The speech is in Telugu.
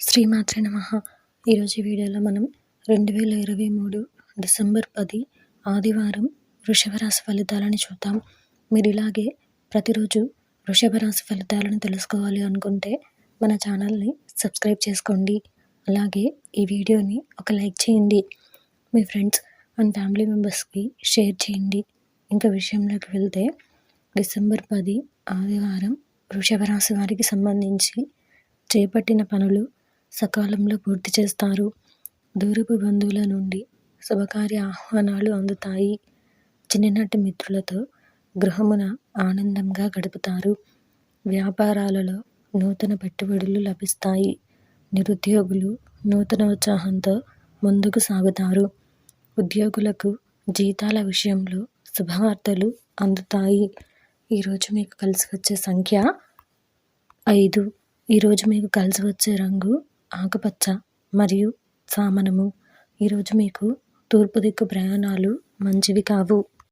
శ్రీమాత్రే నమ. ఈరోజు వీడియోలో మనం రెండు వేల ఇరవై మూడు డిసెంబర్ పది ఆదివారం వృషభరాశి ఫలితాలను చూద్దాం. మీరు ఇలాగే ప్రతిరోజు వృషభరాశి ఫలితాలను తెలుసుకోవాలి అనుకుంటే మన ఛానల్ని సబ్స్క్రైబ్ చేసుకోండి. అలాగే ఈ వీడియోని ఒక లైక్ చేయండి. మీ ఫ్రెండ్స్ అండ్ ఫ్యామిలీ మెంబర్స్కి షేర్ చేయండి. ఇంకా విషయంలోకి వెళ్తే డిసెంబర్ పది ఆదివారం వృషభరాశి వారికి సంబంధించి చేపట్టిన పనులు సకాలంలో పూర్తి చేస్తారు. దూరపు బంధువుల నుండి శుభకార్య ఆహ్వానాలు అందుతాయి. చిన్ననాటి మిత్రులతో గృహమున ఆనందంగా గడుపుతారు. వ్యాపారాలలో నూతన పెట్టుబడులు లభిస్తాయి. నిరుద్యోగులు నూతన ఉత్సాహంతో ముందుకు సాగుతారు. ఉద్యోగులకు జీతాల విషయంలో శుభవార్తలు అందుతాయి. ఈరోజు మీకు కలిసి వచ్చే సంఖ్య ఐదు. ఈరోజు మీకు కలిసి వచ్చే రంగు ఆకుపచ్చ మరియు సామనము. ఈరోజు మీకు తూర్పు దిక్కు ప్రయాణాలు మంచివి కావు.